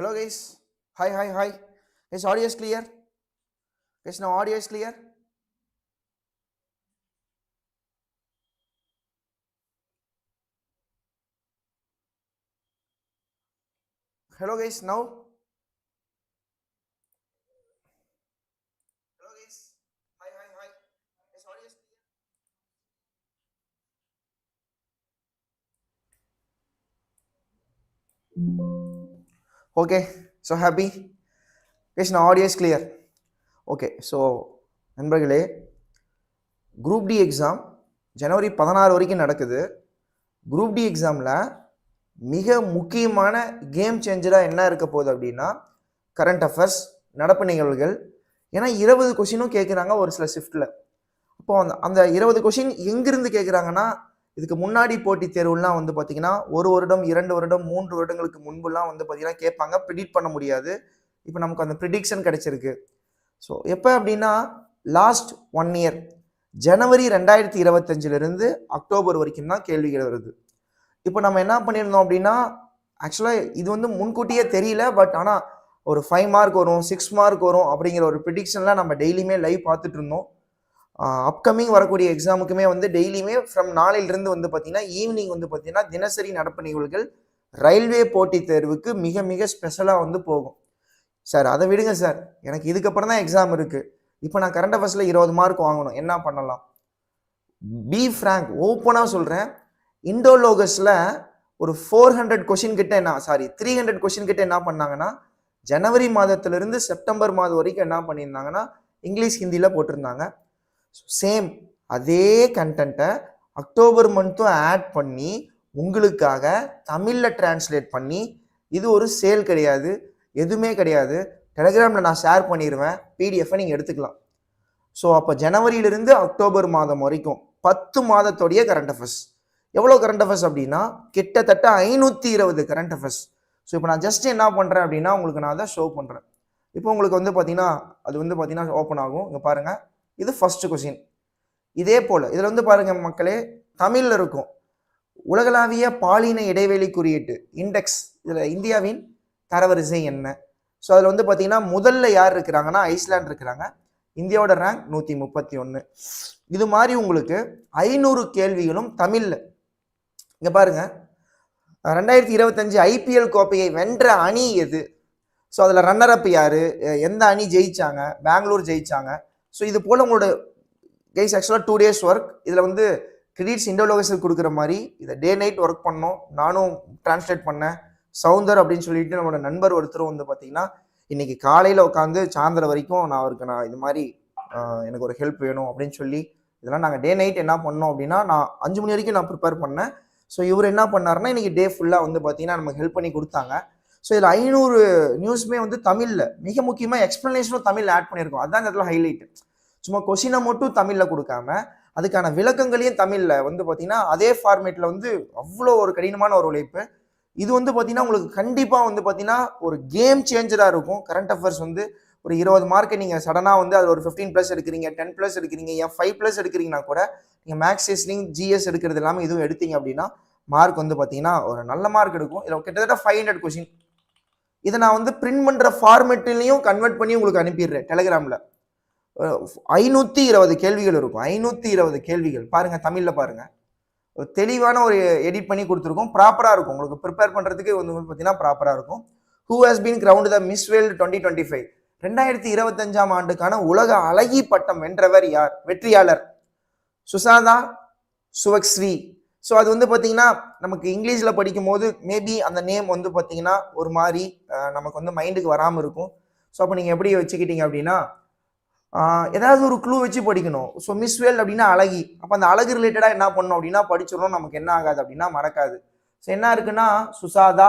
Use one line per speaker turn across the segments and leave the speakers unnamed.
Hello guys. Hi, hi, hi. Is audio is clear? Is now audio is clear? Hello guys, now? Hello guys. Hi, hi, hi. Audio is clear? Okay so happy Yes, நான் audio is okay so நண்பர்களே group D exam ஜனவரி பதினாறு வரைக்கும் நடக்குது. Group D எக்ஸாமில் மிக முக்கியமான game சேஞ்சராக என்ன இருக்க போகுது அப்படின்னா கரண்ட் அஃபேர்ஸ் நடப்பு நிகழ்வுகள். ஏன்னா இருபது கொஷினும் கேட்குறாங்க ஒரு சில ஷிஃப்ட்டில் அப்போ அந்த அந்த இருபது கொஷின் எங்கிருந்து கேட்குறாங்கன்னா இதுக்கு முன்னாடி போட்டி தேர்வுலாம் வந்து பார்த்தீங்கன்னா ஒரு வருடம் இரண்டு வருடம் மூன்று வருடங்களுக்கு முன்புலாம் வந்து பார்த்தீங்கன்னா கேட்பாங்க. ப்ரிடிக்ட் பண்ண முடியாது. இப்போ நமக்கு அந்த ப்ரிடிக்ஷன் கிடைச்சிருக்கு. ஸோ எப்போ அப்படின்னா லாஸ்ட் ஒன் இயர் ஜனவரி ரெண்டாயிரத்தி இருபத்தஞ்சிலிருந்து அக்டோபர் வரைக்கும் தான் கேள்விகள் வருது. இப்போ நம்ம என்ன பண்ணியிருந்தோம் அப்படின்னா ஆக்சுவலாக இது வந்து முன்கூட்டியே தெரியல பட் ஆனால் ஒரு ஃபைவ் மார்க் வரும் சிக்ஸ் மார்க் வரும் அப்படிங்கிற ஒரு ப்ரிடிக்ஷன்லாம் நம்ம டெய்லியுமே லைவ் பார்த்துட்டு இருந்தோம். அப்கமிங் வரக்கூடிய எக்ஸாமுக்குமே வந்து டெய்லியுமே ஃப்ரம் நாளையிலிருந்து வந்து பார்த்தீங்கன்னா ஈவினிங் வந்து பார்த்தீங்கன்னா தினசரி நடப்பு நிகழ்வுகள் ரயில்வே போட்டித் தேர்வுக்கு மிக மிக ஸ்பெஷலாக வந்து போகும். சார் அதை விடுங்க சார். எனக்கு இதுக்கப்புறம் தான் எக்ஸாம் இருக்குது இப்போ நான் கரண்ட் அஃபேர்ஸில் இருபது மார்க் வாங்கணும். என்ன பண்ணலாம்? பி ஃப்ராங்க் ஓப்பனாக சொல்கிறேன் இண்டோலோகஸில் ஒரு ஃபோர் ஹண்ட்ரட் கொஷின் கிட்ட என்ன சாரி த்ரீ ஹண்ட்ரட் கொஷின் கிட்ட என்ன பண்ணாங்கன்னா ஜனவரி மாதத்திலிருந்து செப்டம்பர் மாதம் வரைக்கும் என்ன பண்ணியிருந்தாங்கன்னா இங்கிலீஷ் ஹிந்தியில் போட்டிருந்தாங்க. சேம் அதே கண்டென்ட்டை அக்டோபர் மந்த்தும் ஆட் பண்ணி உங்களுக்காக தமிழில் டிரான்ஸ்லேட் பண்ணி இது ஒரு சேல் கிடையாது எதுவுமே கிடையாது. டெலிகிராமில் நான் ஷேர் பண்ணிடுவேன் பிடிஎஃப்பை நீங்கள் எடுத்துக்கலாம். ஸோ அப்போ ஜனவரியிலிருந்து அக்டோபர் மாதம் வரைக்கும் பத்து மாதத்தோடைய கரண்ட் அஃபேர்ஸ் எவ்வளோ கரண்ட் அஃபேர்ஸ் அப்படின்னா கிட்டத்தட்ட ஐநூற்றி இருபது கரண்ட் அஃபேர்ஸ் ஸோ இப்போ நான் ஜஸ்ட் என்ன பண்ணுறேன் அப்படின்னா உங்களுக்கு நான் அதை ஷோ பண்ணுறேன் இப்போ உங்களுக்கு வந்து பார்த்தீங்கன்னா அது வந்து பார்த்தீங்கன்னா ஓப்பன் ஆகும். இங்கே பாருங்கள் இது ஃபஸ்ட்டு கொஷின் இதே போல் இதில் வந்து பாருங்கள் மக்களே தமிழில் இருக்கும். உலகளாவிய பாலின இடைவெளி குறியீட்டு இண்டெக்ஸ் இதில் இந்தியாவின் தரவரிசை என்ன? ஸோ அதில் வந்து பார்த்தீங்கன்னா முதல்ல யார் இருக்கிறாங்கன்னா ஐஸ்லாண்ட் இருக்கிறாங்க. இந்தியாவோட ரேங்க் நூற்றி முப்பத்தி ஒன்று இது மாதிரி உங்களுக்கு ஐநூறு கேள்விகளும் தமிழில். இங்கே பாருங்கள் ரெண்டாயிரத்தி இருபத்தஞ்சு ஐபிஎல் கோப்பையை வென்ற அணி எது? ஸோ அதில் ரன்னர் அப் யார்? எந்த அணி ஜெயித்தாங்க பெங்களூர் ஜெயிச்சாங்க. ஸோ இது போல் உங்களோட கைஸ் ஆக்சுவலாக டூ டேஸ் ஒர்க் இதில் வந்து கிரெடிட்ஸ் இண்டோலோகஸில் கொடுக்குற மாதிரி இதை டே நைட் ஒர்க் பண்ணோம் நானும் டிரான்ஸ்லேட் பண்ணேன். சவுந்தர் அப்படின்னு சொல்லிட்டு நம்மளோட நண்பர் ஒருத்தரும் வந்து பார்த்தீங்கன்னா இன்னைக்கு காலையில் உட்காந்து சாயந்தரம் வரைக்கும் நான் அவருக்கு நான் இது மாதிரி எனக்கு ஒரு ஹெல்ப் வேணும் அப்படின்னு சொல்லி இதெல்லாம் நாங்கள் டே நைட் என்ன பண்ணோம் அப்படின்னா நான் அஞ்சு மணி வரைக்கும் நான் ப்ரிப்பேர் பண்ணேன். ஸோ இவர் என்ன பண்ணாருன்னா இன்னைக்கு டே ஃபுல்லாக வந்து பார்த்தீங்கன்னா நமக்கு ஹெல்ப் பண்ணி கொடுத்தாங்க. ஸோ இதில் ஐநூறு நியூஸுமே வந்து தமிழில் மிக முக்கியமாக எக்ஸ்ப்ளனேஷனும் தமிழில் ஆட் பண்ணியிருக்கோம். அதுதான் இந்த இடத்துல ஹைலைட் சும்மா கொஷினை மட்டும் தமிழில் கொடுக்காம அதுக்கான விளக்கங்களையும் தமிழில் வந்து பார்த்தீங்கன்னா அதே ஃபார்மேட்டில் வந்து அவ்வளோ ஒரு கடினமான ஒரு உழைப்பு. இது வந்து பார்த்தீங்கன்னா உங்களுக்கு கண்டிப்பாக வந்து பார்த்தீங்கன்னா ஒரு கேம் சேஞ்சராக இருக்கும். கரண்ட் அஃபேர்ஸ் வந்து ஒரு இருபது மார்க்கை நீங்கள் சடனாக வந்து அதில் ஒரு ஃபிஃப்டீன் ப்ளஸ் எடுக்கிறீங்க டென் ப்ளஸ் எடுக்கிறீங்க ஏன் ஃபைவ் ப்ளஸ் எடுக்கிறீங்கன்னா கூட நீங்கள் மேக்ஸ் ரீசனிங் ஜிஎஸ் எடுக்கிறது எல்லாமே இதுவும் எடுத்தீங்க அப்படின்னா மார்க் வந்து பார்த்தீங்கன்னா ஒரு நல்ல மார்க் எடுக்கும். இதில் கிட்டத்தட்ட ஃபைவ் ஹண்ட்ரட் கொஷின் இதை நான் வந்து பிரிண்ட் பண்ணுற ஃபார்மேட்லையும் கன்வெர்ட் பண்ணி உங்களுக்கு அனுப்பிடுறேன் டெலகிராமில் ஐநூற்றி இருபது கேள்விகள் இருக்கும். ஐநூற்றி இருபது கேள்விகள். பாருங்கள் தமிழில் பாருங்கள் ஒரு தெளிவான ஒரு எடிட் பண்ணி கொடுத்துருக்கோம். ப்ராப்பராக இருக்கும். உங்களுக்கு ப்ரிப்பேர் பண்ணுறதுக்கு வந்து பார்த்தீங்கன்னா ப்ராப்பராக இருக்கும். Who has been crowned the Miss World twenty twenty five ரெண்டாயிரத்தி இருபத்தஞ்சாம் ஆண்டுக்கான உலக அழகி பட்டம் வென்றவர் யார்? வெற்றியாளர். சுசாதா சுவக்ஸ்ரீ. ஸோ அது வந்து பார்த்தீங்கன்னா நமக்கு இங்கிலீஷில் படிக்கும் போது மேபி அந்த நேம் வந்து பார்த்தீங்கன்னா ஒரு மாதிரி நமக்கு வந்து மைண்டுக்கு வராமல் இருக்கும். ஸோ அப்போ நீங்கள் எப்படி வச்சுக்கிட்டீங்க அப்படின்னா ஏதாவது ஒரு க்ளூ வச்சு படிக்கணும். ஸோ மிஸ்வேல் அப்படின்னா அழகி. அப்போ அந்த அழகு ரிலேட்டடாக என்ன பண்ணணும் அப்படின்னா படிச்சிடணும். நமக்கு என்ன ஆகாது அப்படின்னா மறக்காது. ஸோ என்ன இருக்குன்னா சுசாதா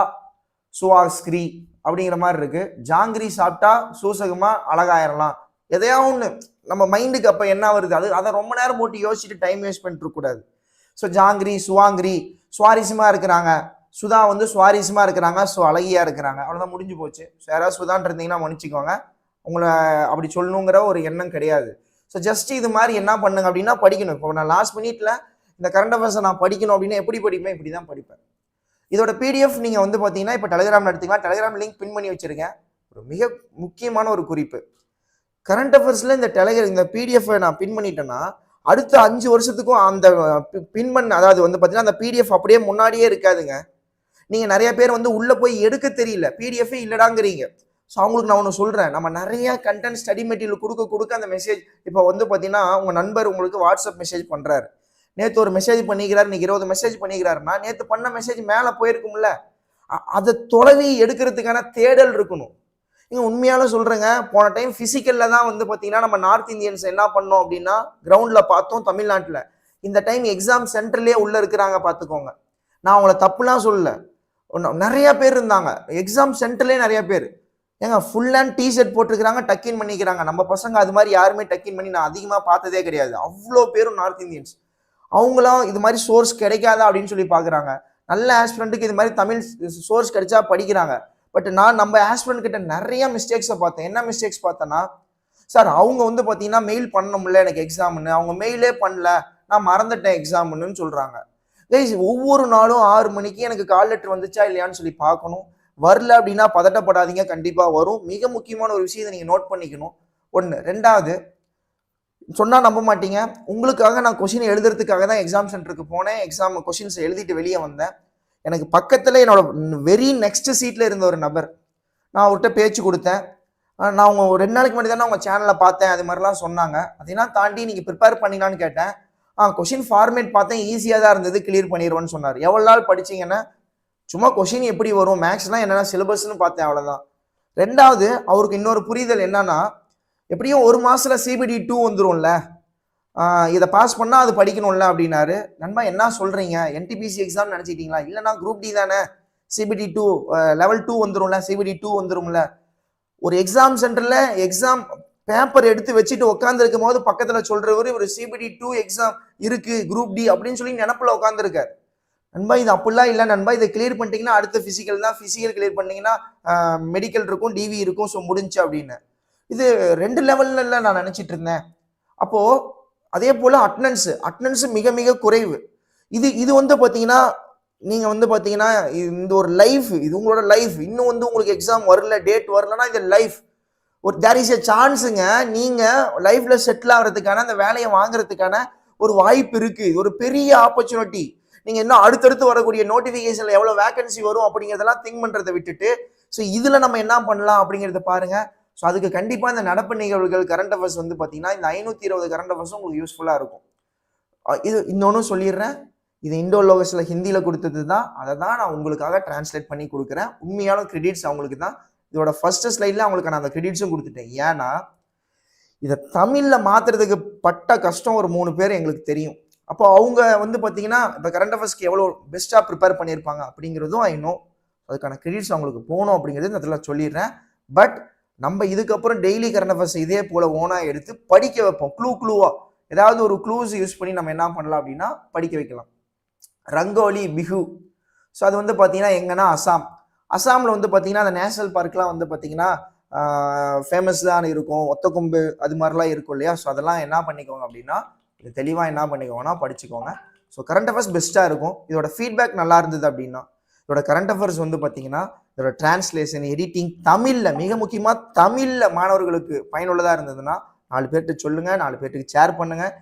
சுவாஸ்கிரி அப்படிங்கிற மாதிரி இருக்குது ஜாங்கிரி சாப்பிட்டா சூசகமாக அழகாயிரலாம். எதையா ஒன்று நம்ம மைண்டுக்கு அப்போ என்ன வருது? அது அதை ரொம்ப நேரம் போட்டு யோசிச்சுட்டு டைம் வேஸ்ட் பண்ணிட்டு இருக்கக்கூடாது ஸோ ஜாங்கிரி சுவாங்கிரி சுவாரஸ்யமாக இருக்கிறாங்க. சுதா வந்து சுவாரஸ்யமாக இருக்கிறாங்க. ஸோ அழகியாக இருக்கிறாங்க. அவ்வளோதான் முடிஞ்சு போச்சு. ஸோ யாராவது சுதான் இருந்தீங்கன்னா மன்னிச்சுக்கோங்க. உங்களை அப்படி சொல்லணுங்கிற ஒரு எண்ணம் கிடையாது. ஸோ ஜஸ்ட் இது மாதிரி என்ன பண்ணுங்க அப்படின்னா படிக்கணும். இப்போ நான் லாஸ்ட் மினிட்ல இந்த கரண்ட் அஃபேர்ஸை நான் படிக்கணும் அப்படின்னா எப்படி படிப்பேன்? இப்படி தான் படிப்பேன். இதோட பிடிஎஃப் நீங்கள் வந்து பார்த்தீங்கன்னா இப்போ டெலிகிராமில் எடுத்துக்கலாம் டெலிகிராம் லிங்க் பின் பண்ணி வச்சுருக்கேன். ஒரு மிக முக்கியமான ஒரு குறிப்பு. கரண்ட் அஃபேர்ஸில் இந்த டெலிகிராம் இந்த பிடிஎஃப் நான் பின் பண்ணிட்டேன்னா அடுத்த அஞ்சு வருஷத்துக்கும் அந்த பின் பண்ண அதாவது வந்து பார்த்தீங்கன்னா அந்த பிடிஎஃப் அப்படியே முன்னாடியே இருக்காதுங்க. நீங்கள் நிறைய பேர் வந்து உள்ளே போய் எடுக்க தெரியல. பிடிஎஃபே இல்லடாங்கிறீங்க. ஸோ அவங்களுக்கு நான் ஒன்று சொல்கிறேன் நம்ம நிறைய கண்டென்ட் ஸ்டடி மெட்டீரியல் கொடுக்க கொடுக்க அந்த மெசேஜ் இப்போ வந்து பார்த்தீங்கன்னா உங்கள் நண்பர் உங்களுக்கு வாட்ஸ்அப் மெசேஜ் பண்ணுறாரு நேற்று ஒரு மெசேஜ் பண்ணிக்கிறார் இன்னைக்கு இருபது மெசேஜ் பண்ணிக்கிறாருன்னா நேற்று பண்ண மெசேஜ் மேலே போயிருக்கும்ல. அதை தொலைவி எடுக்கிறதுக்கான தேடல் இருக்கணும். நீங்கள் உண்மையால சொல்கிறேங்க போன டைம் ஃபிசிக்கலில் தான் வந்து பார்த்தீங்கன்னா நம்ம நார்த் இந்தியன்ஸ் என்ன பண்ணோம் அப்படின்னா கிரவுண்டில் பார்த்தோம் தமிழ்நாட்டில். இந்த டைம் எக்ஸாம் சென்டர்லேயே உள்ளே இருக்கிறாங்க பார்த்துக்கோங்க நான் அவங்கள தப்புலாம் சொல்லல. நிறைய பேர் இருந்தாங்க. எக்ஸாம் சென்டர்லேயே நிறைய பேர். ஏங்க ஃபுல் அண்ட் டிஷர்ட் போட்டிருக்கிறாங்க டக்கின் பண்ணிக்கிறாங்க. நம்ம பசங்க அது மாதிரி யாருமே டக்கின் பண்ணி நான் அதிகமாக பார்த்ததே கிடையாது. அவ்வளோ பேரும் நார்த் இந்தியன்ஸ் அவங்களாம் இது மாதிரி சோர்ஸ் கிடைக்காதா அப்படின்னு சொல்லி பார்க்குறாங்க நல்ல ஆஸ்பிரண்ட்டுக்கு இது மாதிரி தமிழ் சோர்ஸ் கிடைச்சா படிக்கிறாங்க. பட் நான் நம்ம ஆஸ்பிரண்ட் கிட்ட நிறைய மிஸ்டேக்ஸை பார்த்தேன். என்ன மிஸ்டேக்ஸ் பார்த்தேன்னா சார் அவங்க வந்து பார்த்தீங்கன்னா மெயில் பண்ணணும்ல எனக்கு எக்ஸாம்னு அவங்க மெயிலே பண்ணல. நான் மறந்துட்டேன் எக்ஸாம்னு சொல்கிறாங்க கைஸ் ஒவ்வொரு நாளும் ஆறு மணிக்கு எனக்கு கால் லெட்டர் வந்துச்சா இல்லையான்னு சொல்லி பார்க்கணும். வரல அப்படின்னா பதட்டப்படாதீங்க. கண்டிப்பாக வரும். மிக முக்கியமான ஒரு விஷயத்தை நீங்கள் நோட் பண்ணிக்கணும். ஒன்று ரெண்டாவது சொன்னால் நம்ப மாட்டீங்க. உங்களுக்காக நான் கொஷின் எழுதுறதுக்காக தான் எக்ஸாம் சென்டருக்கு போனேன். எக்ஸாம் கொஷின்ஸ் எழுதிட்டு வெளியே வந்தேன். எனக்கு பக்கத்தில் என்னோட வெரி நெக்ஸ்ட் சீட்டில் இருந்த ஒரு நபர். நான் அவர்கிட்ட பேச்சு கொடுத்தேன். நான் அவங்க ஒரு ரெண்டு நாளைக்கு முன்னாடி தானே உங்கள் சேனலில் பார்த்தேன் அது மாதிரிலாம் சொன்னாங்க. அதெல்லாம் தாண்டி நீங்கள் ப்ரிப்பேர் பண்ணீங்களான்னு கேட்டேன். ஆ கொஷின் ஃபார்மேட் பார்த்தேன் ஈஸியாக தான் இருந்தது கிளியர் பண்ணிடுவேன்னு சொன்னார். எவ்வளோ நாள் படிச்சீங்கன்னா சும்மா கொஷின் எப்படி வரும் மேக்ஸ்லாம் என்னென்ன சிலபஸ்னு பார்த்தேன் அவ்வளோதான் ரெண்டாவது அவருக்கு இன்னொரு புரிதல் என்னன்னா எப்படியும் ஒரு மாதத்தில் சிபிடி டூ வந்துரும்ல. இதை பாஸ் பண்ணால் அது படிக்கணும்ல அப்படின்னாரு. நண்பா என்ன சொல்கிறீங்க என்டிபிசி எக்ஸாம் நினைச்சிட்டீங்களா? இல்லைனா குரூப் டி தானே? சிபிடி டூ லெவல் டூ வந்துரும்ல சிபிடி டூ வந்துரும்ல. ஒரு எக்ஸாம் சென்டரில் எக்ஸாம் பேப்பர் எடுத்து வச்சுட்டு உட்காந்துருக்கும் போது பக்கத்தில் சொல்கிறவர் ஒரு சிபிடி டூ எக்ஸாம் இருக்குது குரூப் டி அப்படின்னு சொல்லி நினப்பில் உட்காந்துருக்கார் நண்பா இது அப்படிலாம் இல்லை நண்பா. இதை கிளியர் பண்ணிட்டீங்கன்னா அடுத்த ஃபிசிக்கல் தான். ஃபிசிக்கல் கிளியர் பண்ணிங்கன்னா மெடிக்கல் இருக்கும் டிவி இருக்கும் ஸோ முடிஞ்சு அப்படின்னு. இது ரெண்டு லெவல்ல நான் நினச்சிட்டு இருந்தேன். அப்போது அதே போல் அட்டனன்ஸ் அட்டனன்ஸ் மிக மிக குறைவு. இது இது வந்து பார்த்தீங்கன்னா நீங்கள் வந்து பார்த்தீங்கன்னா இந்த ஒரு லைஃப் இது உங்களோட லைஃப் இன்னும் வந்து உங்களுக்கு எக்ஸாம் வரல டேட் வரலன்னா இது லைஃப் ஒரு தேர் இஸ் எ சான்ஸுங்க நீங்கள் லைஃப்பில் செட்டில் ஆகிறதுக்கான அந்த வேலையை வாங்குறதுக்கான ஒரு வாய்ப்பு இருக்குது இது ஒரு பெரிய ஆப்பர்ச்சுனிட்டி நீங்கள் இன்னும் அடுத்தடுத்து வரக்கூடிய நோட்டிஃபிகேஷனில் எவ்வளோ வேகன்சி வரும் அப்படிங்கிறதெல்லாம் திங்க் பண்ணுறதை விட்டுட்டு ஸோ இதில் நம்ம என்ன பண்ணலாம் அப்படிங்கிறத பாருங்கள் ஸோ அதுக்கு கண்டிப்பாக இந்த நடப்பு நிகழ்வுகள் கரண்ட் அஃபேர்ஸ் வந்து பார்த்தீங்கன்னா இந்த ஐநூற்றி இருபது கரண்ட் அஃபேர்ஸும் உங்களுக்கு யூஸ்ஃபுல்லாக இருக்கும். இது இன்னொன்றும் சொல்லிடுறேன். இது இண்டோ லோகஸில் ஹிந்தியில் கொடுத்தது தான் அதை தான் நான் உங்களுக்காக டிரான்ஸ்லேட் பண்ணி கொடுக்குறேன். உண்மையான கிரெடிட்ஸ் அவங்களுக்கு தான். இதோட ஃபர்ஸ்ட் ஸ்லைடில் அவங்களுக்கு நான் அந்த கிரெடிட்ஸும் கொடுத்துட்டேன். ஏன்னா இதை தமிழில் மாற்றுறதுக்கு பட்ட கஷ்டம் ஒரு மூணு பேர் எங்களுக்கு தெரியும். அப்போ அவங்க வந்து பார்த்தீங்கன்னா இப்போ கரண்ட் அஃபேர்ஸ்க்கு எவ்வளோ பெஸ்ட்டாக ப்ரிப்பேர் பண்ணியிருப்பாங்க அப்படிங்கிறதும் இன்னும் அதுக்கான கிரெடிட்ஸ் அவங்களுக்கு போகணும் அப்படிங்கிறது இந்த இடத்துல சொல்லிடுறேன். பட் நம்ம இதுக்கப்புறம் டெய்லி கரண்ட் அஃபேர்ஸ் இதே போல் ஓனாக எடுத்து படிக்க வைப்போம். க்ளூ க்ளூவாக ஏதாவது ஒரு க்ளூஸ் யூஸ் பண்ணி நம்ம என்ன பண்ணலாம் அப்படின்னா படிக்க வைக்கலாம். ரங்கோலி பிஹு ஸோ அது வந்து பார்த்தீங்கன்னா எங்கன்னா? அசாம். அசாமில் வந்து பார்த்தீங்கன்னா அந்த நேஷனல் பார்க்லாம் வந்து பார்த்தீங்கன்னா ஃபேமஸ் தான் இருக்கும். ஒத்தக்கொம்பு அது மாதிரிலாம் இருக்கும் இல்லையா? ஸோ அதெல்லாம் என்ன பண்ணிக்கோங்க அப்படின்னா இது தெளிவாக என்ன பண்ணிக்கோங்கன்னா படிச்சுக்கோங்க. ஸோ கரண்ட் அஃபேர்ஸ் பெஸ்ட்டாக இருக்கும். இதோட ஃபீட்பேக் நல்லா இருந்தது அப்படின்னா இதோட கரண்ட் அஃபேர்ஸ் வந்து பார்த்தீங்கன்னா இதோட டிரான்ஸ்லேஷன் எடிட்டிங் தமிழில் மிக முக்கியமாக தமிழில் மாணவர்களுக்கு பயனுள்ளதாக இருந்ததுன்னா நாலு பேர்கிட்ட சொல்லுங்கள் நாலு பேர்த்துக்கு ஷேர் பண்ணுங்கள்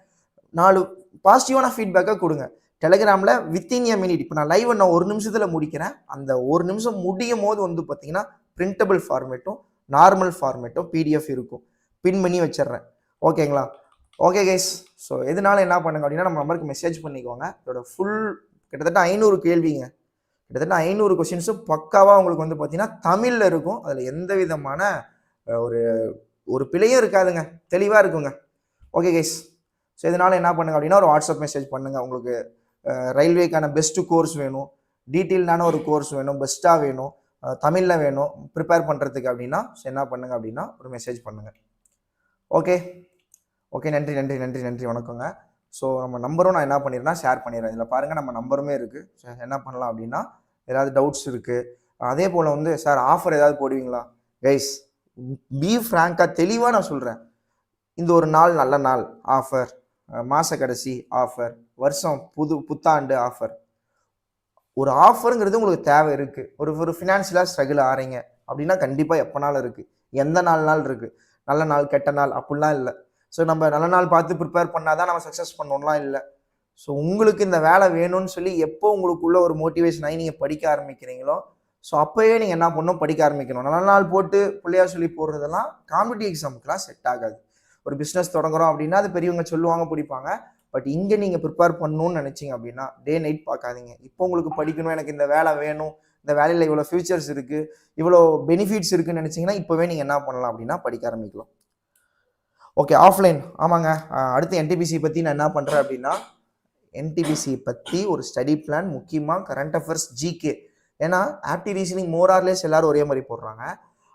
நாலு பாசிட்டிவான ஃபீட்பேக்கை கொடுங்க. டெலகிராமில் வித்தின் எ மினிட் இப்போ நான் லைவ் நான் ஒரு நிமிஷத்தில் முடிக்கிறேன். அந்த ஒரு நிமிஷம் முடியும் போது வந்து பார்த்தீங்கன்னா பிரிண்டபிள் ஃபார்மேட்டும் நார்மல் ஃபார்மேட்டும் பிடிஎஃப் இருக்கும். பின் பண்ணி வச்சிடுறேன். ஓகேங்களா ஓகே கைஸ் ஸோ எதனால என்ன பண்ணுங்க அப்படின்னா நம்ம நம்பருக்கு மெசேஜ் பண்ணிக்கோங்க. இதோட ஃபுல் கிட்டத்தட்ட ஐநூறு கேள்விங்க. கிட்டத்தட்ட ஐநூறு கொஷின்ஸும் பக்காவாக உங்களுக்கு வந்து பார்த்தீங்கன்னா தமிழில் இருக்கும். அதில் எந்த விதமான ஒரு ஒரு பிழையும் இருக்காதுங்க. தெளிவாக இருக்குங்க. ஓகே கைஸ் ஸோ இதனால என்ன பண்ணுங்க அப்படின்னா ஒரு வாட்ஸ்அப் மெசேஜ் பண்ணுங்கள் உங்களுக்கு ரயில்வேக்கான பெஸ்ட்டு கோர்ஸ் வேணும். டீட்டெயில்டான ஒரு கோர்ஸ் வேணும். பெஸ்ட்டாக வேணும். தமிழில் வேணும். ப்ரிப்பேர் பண்ணுறதுக்கு அப்படின்னா ஸோ என்ன பண்ணுங்க அப்படின்னா ஒரு மெசேஜ் பண்ணுங்கள் ஓகே ஓகே நன்றி நன்றி நன்றி நன்றி. வணக்கங்க. ஸோ நம்ம நம்பரும் நான் என்ன பண்ணிடுறேன்னா ஷேர் பண்ணிடுறேன். இதில் பாருங்கள் நம்ம நம்பருமே இருக்குது என்ன பண்ணலாம் அப்படின்னா ஏதாவது டவுட்ஸ் இருக்குது அதே போல் வந்து சார் ஆஃபர் ஏதாவது போடுவீங்களா? கைஸ் பி ஃப்ராங்காக தெளிவாக நான் சொல்கிறேன் இந்த ஒரு நாள் நல்ல நாள் ஆஃபர் மாத கடைசி ஆஃபர் வருஷம் புது புத்தாண்டு ஆஃபர் ஒரு ஆஃபருங்கிறது உங்களுக்கு தேவை இருக்குது ஒரு ஒரு ஃபினான்ஷியலாக ஸ்ட்ரகிள் ஆறீங்க. அப்படின்னா கண்டிப்பாக எப்போனாலும் இருக்குது எந்த நாள் நாள் இருக்குது நல்ல நாள் கெட்ட நாள் அப்படிலாம் இல்லை. ஸோ நம்ம நல்ல நாள் பார்த்து ப்ரிப்பேர் பண்ணால் தான் நம்ம சக்ஸஸ் பண்ணோம்லாம் இல்லை. ஸோ உங்களுக்கு இந்த வேலை வேணும்னு சொல்லி எப்போ உங்களுக்குள்ள ஒரு மோட்டிவேஷன் ஆகி நீங்கள் படிக்க ஆரம்பிக்கிறீங்களோ ஸோ அப்போயே நீங்கள் என்ன பண்ணணும்? படிக்க ஆரம்பிக்கணும். நல்ல நாள் போட்டு பிள்ளையார் சொல்லி போடுறதெல்லாம் காம்படிட்டிவ் எக்ஸாமுக்குலாம் செட் ஆகாது. ஒரு பிஸ்னஸ் தொடங்குறோம் அப்படின்னா அது பெரியவங்க சொல்லுவாங்க பிடிப்பாங்க. பட் இங்கே நீங்கள் ப்ரிப்பேர் பண்ணணும்னு நினச்சிங்க அப்படின்னா டே நைட் பார்க்காதீங்க. இப்போ உங்களுக்கு படிக்கணும் எனக்கு இந்த வேலை வேணும் இந்த வேலையில் இவ்வளோ ஃபியூச்சர்ஸ் இருக்குது இவ்வளோ பெனிஃபிட்ஸ் இருக்குன்னு நினச்சிங்கன்னா இப்போவே நீங்கள் என்ன பண்ணலாம் அப்படின்னா படிக்க ஆரம்பிக்கலாம். ஓகே ஆஃப்லைன் ஆமாங்க. அடுத்து என்டிபிசி பற்றி நான் என்ன பண்ணுறேன் அப்படின்னா என்டிபிசி பற்றி ஒரு ஸ்டடி பிளான் முக்கியமாக கரண்ட் அஃபேர்ஸ் ஜிகே ஏன்னா ஆப்டி ரீசனிங் மோரார்லேஸ் எல்லாரும் ஒரே மாதிரி போடுறாங்க.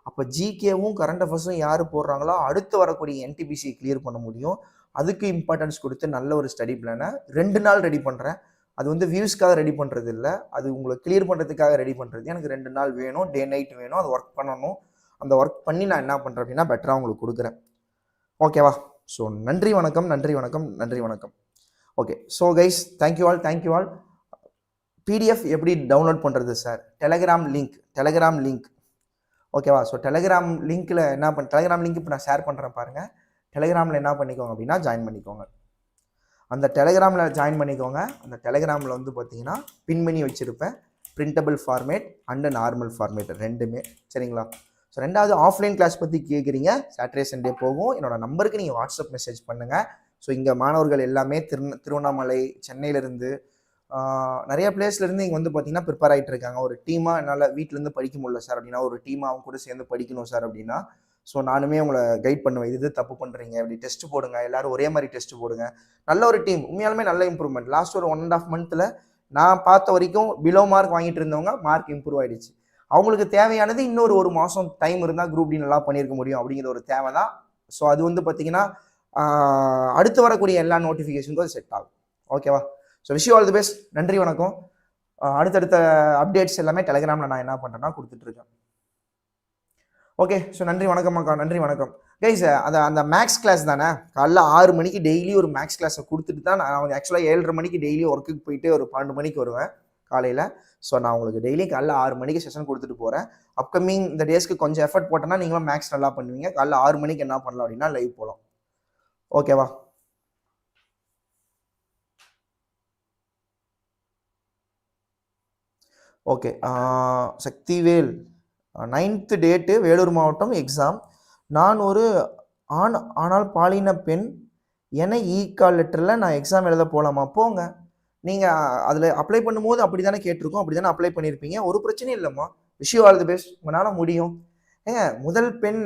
அப்போ ஜிகேவும் கரண்ட் அஃபேர்ஸும் யார் போடுறாங்களோ அடுத்து வரக்கூடிய என்டிபிசி கிளியர் பண்ண முடியும். அதுக்கு இம்பார்ட்டன்ஸ் கொடுத்து நல்ல ஒரு ஸ்டடி பிளானை ரெண்டு நாள் ரெடி பண்ணுறேன் அது வந்து வியூஸ்க்காக ரெடி பண்ணுறது இல்லை. அது உங்களை கிளியர் பண்ணுறதுக்காக ரெடி பண்ணுறது எனக்கு ரெண்டு நாள் வேணும் டே நைட் வேணும் அது ஒர்க் பண்ணணும். அந்த ஒர்க் பண்ணி நான் என்ன பண்ணுறேன் அப்படின்னா பெட்டராக உங்களுக்கு கொடுக்குறேன். ஓகேவா ஸோ நன்றி வணக்கம் நன்றி வணக்கம் நன்றி வணக்கம். Okay so guys thank you all thank you all PDF எப்படி டவுன்லோட் பண்ணுறது sir Telegram link Telegram link ஓகேவா ஸோ டெலகிராம் லிங்க்கில் என்ன பண்ண டெலகிராம் லிங்க் இப்போ நான் ஷேர் பண்ணுறேன் பாருங்கள் டெலகிராமில் என்ன பண்ணிக்கோங்க அப்படின்னா ஜாயின் பண்ணிக்கோங்க. அந்த டெலகிராமில் ஜாயின் பண்ணிக்கோங்க. அந்த டெலகிராமில் வந்து பார்த்தீங்கன்னா பின் பண்ணி வச்சுருப்பேன். Printable format and normal format ரெண்டுமே. சரிங்களா? ஸோ ரெண்டாவது ஆஃப்லைன் கிளாஸ் பற்றி கேட்குறீங்க சாட்டர்டே சண்டே போகும். என்னோடய நம்பருக்கு நீங்கள் வாட்ஸ்அப் மெசேஜ் பண்ணுங்கள் ஸோ இங்கே மாணவர்கள் எல்லாமே திரு திருவண்ணாமலை சென்னையிலேருந்து நிறைய பிளேஸ்லேருந்து இங்கே வந்து பார்த்தீங்கன்னா ப்ரிப்பேர் ஆகிட்டு இருக்காங்க ஒரு டீமாக என்னால் வீட்டிலேருந்து படிக்க முடியல சார் அப்படின்னா ஒரு டீமாக அவங்க கூட சேர்ந்து படிக்கணும் சார் அப்படின்னா ஸோ நானுமே உங்களை கைட் பண்ணுவேன். இது தப்பு பண்ணுறீங்க இப்படி டெஸ்ட் போடுங்க. எல்லாரும் ஒரே மாதிரி டெஸ்ட் போடுங்க. நல்ல ஒரு டீம் உண்மையாலுமே நல்ல இம்ப்ரூவ்மெண்ட் லாஸ்ட் ஒரு ஒன் அண்ட் ஆஃப் மந்த்தில் நான் பார்த்த வரைக்கும் பிலோ மார்க் வாங்கிட்டு இருந்தவங்க மார்க் இம்ப்ரூவ் ஆகிடுச்சு அவங்களுக்கு தேவையானது இன்னொரு ஒரு மாதம் டைம் இருந்தால் குரூப் டி நல்லா பண்ணியிருக்க முடியும் அப்படிங்கிற ஒரு தேவை தான் ஸோ அது வந்து பார்த்தீங்கன்னா அடுத்து வரக்கூடிய எல்லா நோட்டிஃபிகேஷனுக்கும் அது செட் ஆகும். ஓகேவா so wish all the best நன்றி வணக்கம். அடுத்தடுத்த அப்டேட்ஸ் எல்லாமே டெலிகிராமில் நான் என்ன பண்ணுறேன்னா கொடுத்துட்ருக்கேன். ஓகே ஸோ நன்றி வணக்கம் அக்கா. நன்றி வணக்கம். கைஸ் அந்த அந்த மேக்ஸ் கிளாஸ் தானே? காலைல ஆறு மணிக்கு டெய்லி ஒரு மேக்ஸ் கிளாஸை கொடுத்துட்டு தான் நான் ஆக்சுவலாக ஏழரை மணிக்கு டெய்லி ஒர்க்குக்கு போயிட்டு ஒரு பன்னெண்டு மணிக்கு வருவேன் காலையில் ஸோ நான் உங்களுக்கு டெய்லி காலைல ஆறு மணிக்கு செஷன் கொடுத்துட்டு போகிறேன் அப்கமிங் இந்த டேஸ்க்கு கொஞ்சம் எஃபர்ட் போட்டேன்னா நீங்களும் மேக்ஸ் நல்லா பண்ணுவீங்க. காலைல ஆறு மணிக்கு என்ன பண்ணலாம் அப்படின்னா லைவ் போகலாம் ஓகேவா? Okay Sakthivel. Ninth date Vellore மாவட்டம் எக்ஸாம் நான் ஒரு ஆண் ஆனால் பாலின பெண். என இ கால் லெட்டரில் நான் எக்ஸாம் எழுத போகலாமா போங்க. நீங்கள் அதில் அப்ளை பண்ணும்போது அப்படி தானே கேட்டிருக்கோம். அப்படி தானே அப்ளை பண்ணியிருப்பீங்க. ஒரு பிரச்சனையும் இல்லைம்மா. விஷயம் ஆல் தி பெஸ்ட் உங்களால் முடியும். ஏங்க முதல் பெண்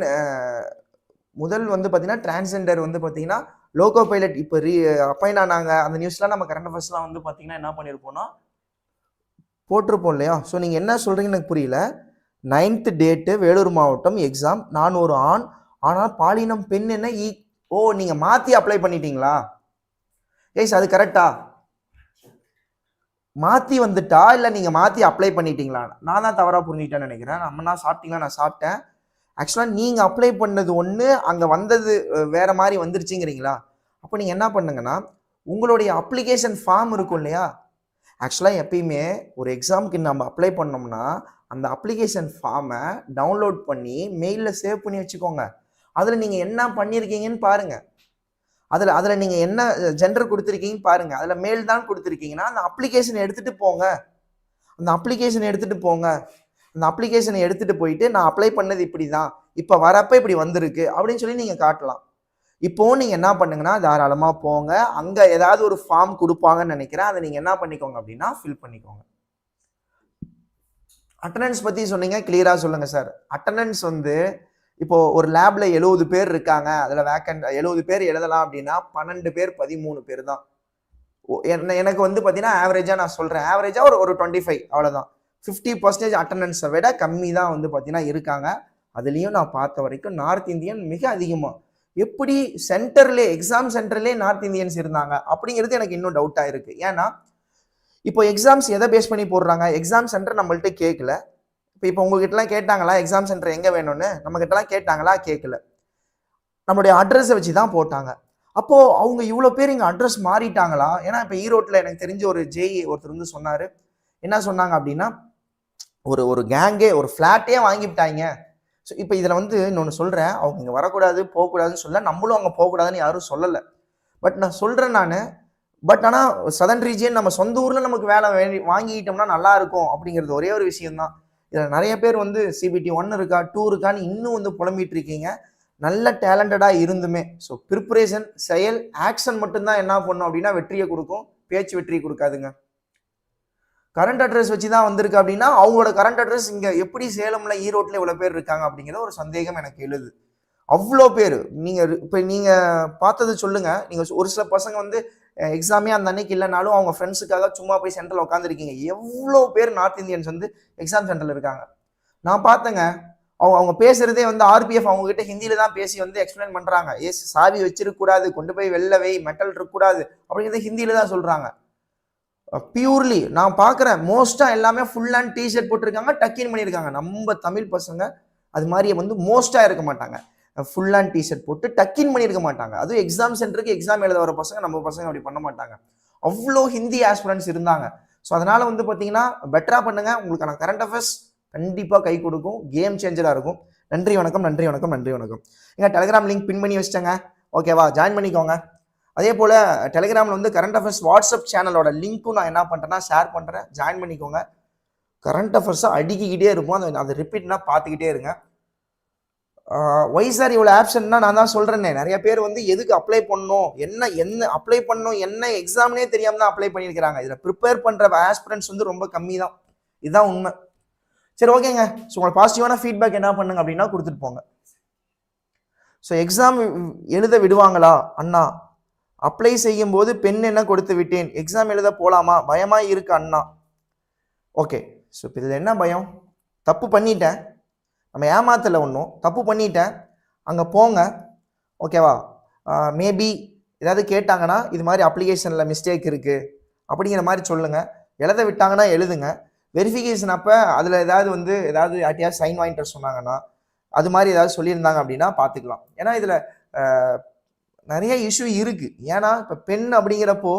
முதல் வந்து பார்த்தீங்கன்னா டிரான்ஸெண்டர் வந்து பார்த்தீங்கன்னா லோகோ பைலட் இப்போ ரீ அப்பாயின் ஆனாங்க. அந்த நியூஸ்லாம் நம்ம கரண்ட் அஃபேர்ஸ்லாம் வந்து பார்த்தீங்கன்னா என்ன பண்ணியிருப்போம்னா போட்டிருப்போம் இல்லையா? ஸோ நீங்கள் என்ன சொல்கிறீங்கன்னு எனக்கு புரியல. நைன்த்து டேட்டு வேலூர் மாவட்டம் எக்ஸாம் நான் ஒரு ஆண். ஆனால் பாலினம் பெண் என்ன ஈ ஓ நீங்கள் மாற்றி அப்ளை பண்ணிட்டீங்களா? ஏய்ஸ் அது கரெக்டா மாற்றி வந்துட்டா இல்லை நீங்கள் மாற்றி அப்ளை பண்ணிட்டீங்களா? நான் தான் தவறாக புரிஞ்சுக்கிட்டேன்னு நினைக்கிறேன். நம்ம நான் சாப்பிட்டீங்களா? நான் சாப்பிட்டேன். ஆக்சுவலாக நீங்கள் அப்ளை பண்ணது ஒன்று அங்கே வந்தது வேறு மாதிரி வந்துருச்சுங்கிறீங்களா? அப்போ நீங்கள் என்ன பண்ணுங்கன்னா உங்களுடைய அப்ளிகேஷன் ஃபார்ம் இருக்கும் இல்லையா? ஆக்சுவலாக எப்பயுமே ஒரு எக்ஸாமுக்கு நம்ம அப்ளை பண்ணோம்னா அந்த அப்ளிகேஷன் ஃபார்மை டவுன்லோட் பண்ணி மெயிலில் சேவ் பண்ணி வச்சுக்கோங்க. அதில் நீங்கள் என்ன பண்ணியிருக்கீங்கன்னு பாருங்கள் அதில் அதில் நீங்கள் என்ன ஜெண்டர் கொடுத்துருக்கீங்கன்னு பாருங்கள் அதில் மெயில் தான் கொடுத்துருக்கீங்கன்னா அந்த அப்ளிகேஷன் எடுத்துகிட்டு போங்க. அந்த அப்ளிகேஷன் எடுத்துகிட்டு போங்க. அந்த அப்ளிகேஷனை எடுத்துகிட்டு போயிட்டு நான் அப்ளை பண்ணது இப்படி தான் இப்போ வரப்போ இப்படி வந்திருக்கு. அப்படின்னு சொல்லி நீங்கள் காட்டலாம். இப்போவும் நீங்கள் என்ன பண்ணுங்கன்னா தாராளமாக போங்க. அங்கே ஏதாவது ஒரு ஃபார்ம் கொடுப்பாங்கன்னு நினைக்கிறேன். அதை நீங்கள் என்ன பண்ணிக்கோங்க அப்படின்னா ஃபில் பண்ணிக்கோங்க. அட்டண்டன்ஸ் பற்றி சொன்னீங்க கிளியராக சொல்லுங்கள் சார் அட்டண்டன்ஸ் வந்து இப்போது ஒரு லேபில் எழுபது பேர் இருக்காங்க. அதில் வேக்கண்ட் எழுபது பேர் எழுதலாம் அப்படின்னா பன்னெண்டு பேர் பதிமூணு பேர் தான். ஓ, என்ன- எனக்கு வந்து பார்த்தீங்கன்னா ஆவரேஜாக நான் சொல்கிறேன் ஆவரேஜாக ஒரு ஒரு டுவெண்ட்டி ஃபைவ் அவ்வளோதான் ஃபிஃப்டி பர்சன்டேஜ் அட்டண்டன்ஸை விட கம்மி தான் வந்து பார்த்தீங்கன்னா இருக்காங்க. அதுலேயும் நான் பார்த்த வரைக்கும் நார்த் இந்தியன் மிக அதிகமாக எப்படி சென்டர்லே எக்ஸாம் சென்டர்லே நார்த் இந்தியன்ஸ் இருந்தாங்க அப்படிங்கிறது எனக்கு இன்னும் டவுட்டாக இருக்குது ஏன்னா இப்போ எக்ஸாம்ஸ் எதை பேஸ் பண்ணி போடுறாங்க? எக்ஸாம் சென்டர் நம்மள்ட்ட கேட்கல இப்போ இப்போ உங்ககிட்டலாம் கேட்டாங்களா? எக்ஸாம் சென்டர் எங்கே வேணும்னு? நம்மகிட்டலாம் கேட்டாங்களா? கேட்கல நம்மளுடைய அட்ரஸை வச்சு தான் போட்டாங்க. அப்போது அவங்க இவ்வளோ பேர் இங்கே அட்ரஸ் மாறிட்டாங்களா? ஏன்னா இப்போ ஈரோட்டில் எனக்கு தெரிஞ்ச ஒரு ஜேஇ ஒருத்தர் வந்து சொன்னார். என்ன சொன்னாங்க அப்படின்னா ஒரு ஒரு கேங்கே ஒரு ஃப்ளாட்டே வாங்கிவிட்டாங்க. ஸோ இப்போ இதில் வந்து இன்னொன்று சொல்கிறேன் அவங்க இங்கே வரக்கூடாது போகக்கூடாதுன்னு சொல்ல நம்மளும் அங்கே போகக்கூடாதுன்னு யாரும் சொல்லலை. பட் நான் சொல்கிறேன் நான். பட் ஆனால் சதன் ரீஜியன் நம்ம சொந்த ஊரில் நமக்கு வேலை வேண்டி வாங்கிக்கிட்டோம்னா நல்லா இருக்கும் அப்படிங்கிறது ஒரே ஒரு விஷயம்தான். இதில் நிறைய பேர் வந்து சிபிடி ஒன் இருக்கா டூ இருக்கான்னு இன்னும் வந்து புலம்பிட்டு இருக்கீங்க. நல்ல டேலண்டடாக இருந்துமே. ஸோ ப்ரிப்பரேஷன் செயல் ஆக்ஷன் மட்டும்தான் என்ன பண்ணும் அப்படின்னா வெற்றியை கொடுக்கும். பேச்சு வெற்றியை கொடுக்காதுங்க. கரண்ட் அட்ரஸ் வச்சு தான் வந்திருக்கு அப்படின்னா அவங்களோட கரண்ட் அட்ரஸ் இங்கே எப்படி சேலம்ல ஈரோட்டில் இவ்வளோ பேர் இருக்காங்க அப்படிங்கிற ஒரு சந்தேகம் எனக்கு எழுது. அவ்வளோ பேர். நீங்கள் இப்போ நீங்கள் பார்த்தது சொல்லுங்கள் நீங்கள் ஒரு சில பசங்க வந்து எக்ஸாமே அந்த அன்னைக்கு இல்லைனாலும் அவங்க ஃப்ரெண்ட்ஸுக்காக சும்மா போய் சென்டரில் உட்காந்துருக்கீங்க எவ்வளோ பேர் நார்த் இந்தியன்ஸ் வந்து எக்ஸாம் சென்டரில் இருக்காங்க. நான் பார்த்தேங்க. அவங்க அவங்க பேசுறதே வந்து ஆர்பிஎஃப் அவங்க கிட்ட ஹிந்தியில தான் பேசி வந்து எக்ஸ்பிளைன் பண்றாங்க. ஏ சாவி வச்சிருக்கக்கூடாது கொண்டு போய் வெளில வை மெட்டல் இருக்கக்கூடாது அப்படிங்கிறத ஹிந்தியில தான் சொல்றாங்க. பியூர்லி நான் பார்க்குறேன் மோஸ்ட்டாக எல்லாமே ஃபுல் அண்ட் டிஷர்ட் போட்டிருக்காங்க டக்கின் பண்ணியிருக்காங்க. நம்ம தமிழ் பசங்க அது மாதிரி வந்து மோஸ்ட்டாக இருக்க மாட்டாங்க. ஃபுல் அண்ட் டிஷர்ட் போட்டு டக்கின் பண்ணியிருக்க மாட்டாங்க. அதுவும் எக்ஸாம் சென்டருக்கு எக்ஸாம் எழுத வர பசங்க நம்ம பசங்க அப்படி பண்ண மாட்டாங்க. அவ்வளோ ஹிந்தி ஆஸ்பிரன்ஸ் இருந்தாங்க. ஸோ அதனால் வந்து பார்த்தீங்கன்னா பெட்டராக பண்ணுங்க. உங்களுக்கான கரண்ட் அஃபேர்ஸ் கண்டிப்பாக கை கொடுக்கும். கேம் சேஞ்சராக இருக்கும். நன்றி வணக்கம் நன்றி வணக்கம் நன்றி வணக்கம். எங்கள் டெலிகிராம் லிங்க் பின் பண்ணி வச்சிட்டேங்க. ஓகேவா ஜாயின் பண்ணிக்கோங்க. அதே போல் டெலிகிராமில் வந்து கரண்ட் அஃபேர்ஸ் வாட்ஸ்அப் சேனலோட லிங்க்கும் நான் என்ன பண்ணுறேன்னா ஷேர் பண்ணுறேன் ஜாயின் பண்ணிக்கோங்க. கரண்ட் அஃபேர்ஸை அடுக்கிக்கிட்டே இருக்கும். அதை அதை ரிப்பீட்னா பார்த்துக்கிட்டே இருங்க. ஒய் சார் இவ்வளோ ஆப்ஷன்னா நான் தான் சொல்கிறேனே நிறைய பேர் வந்து எதுக்கு அப்ளை பண்ணணும்? என்ன என்ன அப்ளை பண்ணணும்? என்ன எக்ஸாம்னே தெரியாமல் தான் அப்ளை பண்ணியிருக்கிறாங்க. இதில் ப்ரிப்பேர் பண்ணுற ஆஸ்பிரன்ஸ் வந்து ரொம்ப கம்மி தான். இதுதான் உண்மை. சரி ஓகேங்க ஸோ உங்களை பாசிட்டிவான ஃபீட்பேக் என்ன பண்ணுங்க அப்படின்னா கொடுத்துட்டு போங்க. ஸோ எக்ஸாம் எழுத விடுவாங்களா? அண்ணா அப்ளை செய்யும் போது பெண் என்ன கொடுத்து விட்டேன்? எக்ஸாம் எழுத போலாமா? பயமா இருக்கு அண்ணா. ஓகே ஸோ இப்போ இதில் என்ன பயம்? தப்பு பண்ணிட்டேன். நம்ம ஏமாத்தல ஒன்றும் தப்பு பண்ணிட்டேன். அங்கே போங்க. ஓகேவா மேபி ஏதாவது கேட்டாங்கன்னா இது மாதிரி அப்ளிகேஷனில் மிஸ்டேக் இருக்குது அப்படிங்கிற மாதிரி சொல்லுங்கள் எழுத விட்டாங்கன்னா எழுதுங்க. வெரிஃபிகேஷன் அப்போ அதில் ஏதாவது வந்து ஏதாவது யார்ட்டையாவது சைன் வாங்கிட்டு சொன்னாங்கன்னா அது மாதிரி ஏதாவது சொல்லியிருந்தாங்க அப்படின்னா பார்த்துக்கலாம் ஏன்னா இதில் நிறைய இஷ்யூ இருக்குது ஏன்னா இப்போ பெண் அப்படிங்கிறப்போ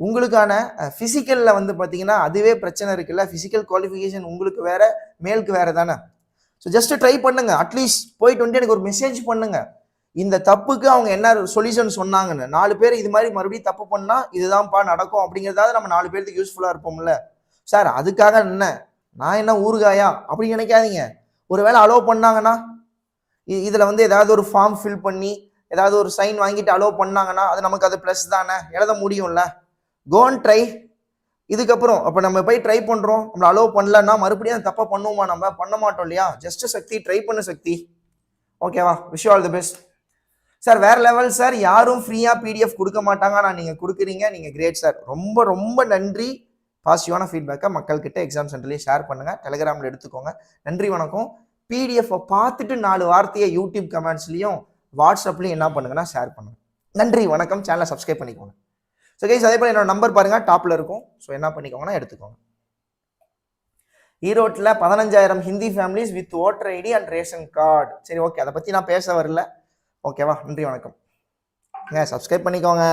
உங்களுக்கான ஃபிசிக்கலில் வந்து பார்த்தீங்கன்னா அதுவே பிரச்சனை இருக்குல்ல. ஃபிசிக்கல் குவாலிஃபிகேஷன் உங்களுக்கு வேற மேலுக்கு வேற தானே. ஸோ ஜஸ்ட் ட்ரை பண்ணுங்க. அட்லீஸ்ட் போயிட்டு வந்து எனக்கு ஒரு மெசேஜ் பண்ணுங்க. இந்த தப்புக்கு அவங்க என்ன சொல்யூஷன் சொன்னாங்கன்னு. நாலு பேர் இது மாதிரி மறுபடியும் தப்பு பண்ணால் இதுதான்ப்பா நடக்கும் அப்படிங்கிறதாவது நம்ம நாலு பேருக்கு யூஸ்ஃபுல்லாக இருப்போம்ல. சார் அதுக்காக என்ன? நான் என்ன ஊறுகாயா? அப்படின்னு நினைக்காதீங்க. ஒருவேளை அலோவ் பண்ணாங்கன்னா இதில் வந்து ஏதாவது ஒரு ஃபார்ம் ஃபில் பண்ணி ஏதாவது ஒரு சைன் வாங்கிட்டு அலோவ் பண்ணாங்கன்னா அது நமக்கு அது ப்ளஸ் தானே? எழுத முடியும்ல. கோன் ட்ரை இதுக்கப்புறம் அப்போ நம்ம போய் ட்ரை பண்ணுறோம் நம்மளை அலோவ் பண்ணலன்னா மறுபடியும் அந்த தப்பாக பண்ணுவோமா நம்ம? பண்ண மாட்டோம் இல்லையா? ஜஸ்ட் சக்தி ட்ரை பண்ண சக்தி. ஓகேவா wish all the best sir வேற லெவல் சார் யாரும் ஃப்ரீயாக பிடிஎஃப் கொடுக்க மாட்டாங்க ஆனால் நீங்கள் கொடுக்குறீங்க நீங்கள் கிரேட் சார் ரொம்ப ரொம்ப நன்றி. பாசிட்டிவான ஃபீட்பேக்கை மக்கள்கிட்ட எக்ஸாம் சென்டர்லேயே ஷேர் பண்ணுங்கள் டெலிகிராமில் எடுத்துக்கோங்க. நன்றி வணக்கம். பிடிஎஃப்பை பார்த்துட்டு நாலு வார்த்தையை யூடியூப் கமெண்ட்ஸ்லேயும் வாட்ஸ்அப்லேயும் என்ன பண்ணுங்கன்னா ஷேர் பண்ணுங்கள் நன்றி வணக்கம். சேனலை சப்ஸ்கிரைப் பண்ணிக்கோங்க. ஸோ கைஸ் அதே போல் என்னோட நம்பர் பாருங்கள் டாப்பில் இருக்கும். ஸோ என்ன பண்ணிக்கோங்கன்னா எடுத்துக்கோங்க. ஈரோட்டில் பதினஞ்சாயிரம் Hindi families with voter ID and ration card சரி ஓகே அதை பற்றி நான் பேச வரல. ஓகேவா நன்றி வணக்கம். ஏங்க சப்ஸ்கிரைப் பண்ணிக்கோங்க.